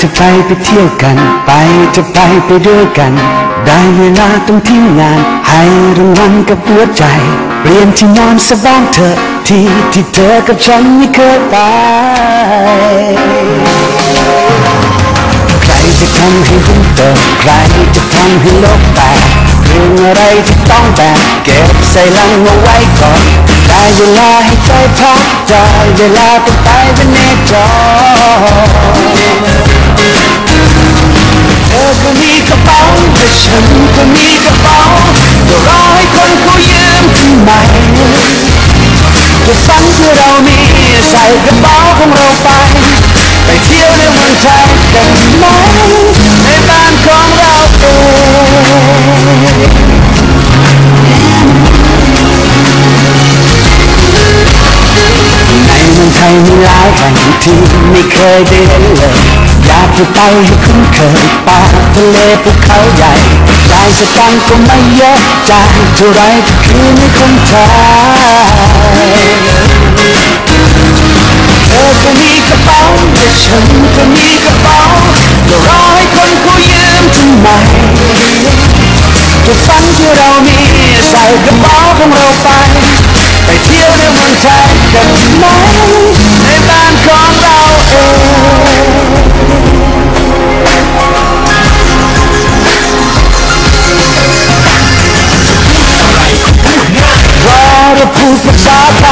จะไปไปเที่ยวกัน ไปจะไปไปด้วยกัน ได้เวลาต้องทิ้งงาน ให้รางวัลกับหัวใจ เปลี่ยนที่นอนสบางเถอที่ที่เธอกับฉันไม่เคยไป ใครจะทำให้หุ้นเติมใครจะทำให้โลกแตกเรื่องอะไรที่ต้องแบกเก็บใส่ลังเอาไว้ก่อนได้เวลาให้ใจพักได้เวลาต้องไปเป็นเนจร อก็มีกระเป๋าแต่ฉันก็มีกระเป๋าก็รอให้คนเขายืมทำไมจะฝันที่เรามีใส่กระเป๋าของเราไป ไปเที่ยวในเมืองไทยกันไหมในบ้านของเราเองในเมืองไทยมีหลายแห่งที่ไม่เคยได้เห็นเลย อยากจะไปให้คุ้นเคยป่าทะเลภูเขาใหญ่จ่ายสตังค์ก็ไม่เยอะจ่ายเท่าไรก็คือไม่คุ้มค่าเธอก็มีกระเป๋าแต่ฉันก็มีกระเป๋าก็รอให้คนเขายืมทำไมทุกฝันที่เรามีใส่กระเป๋าของเราไป ไปเที่ยวในเมืองไทยกันไหม ว่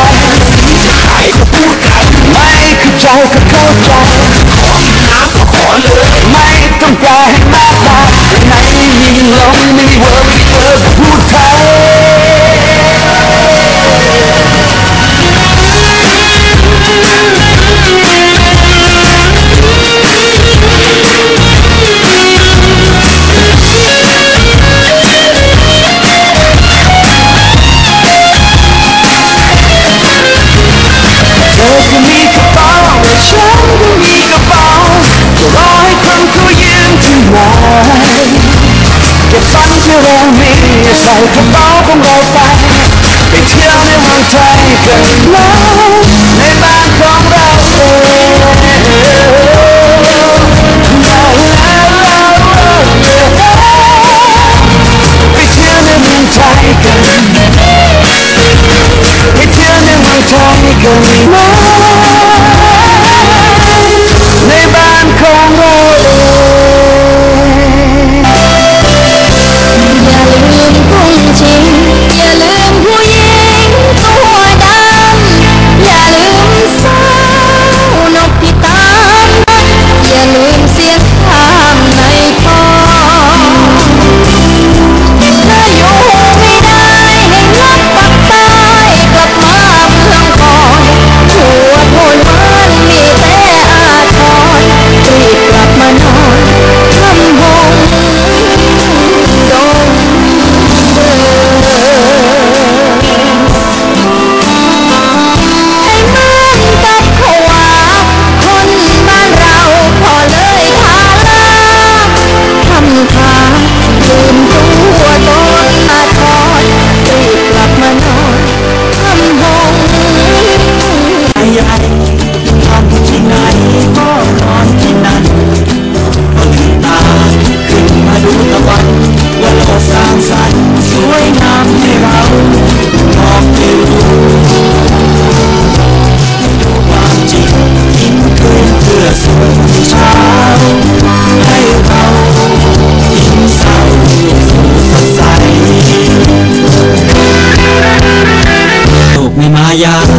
กันแในบ้านของเราเองไม่เชื่อในเมืองไทยกันไม่เชื่อมืองไทกัน allá.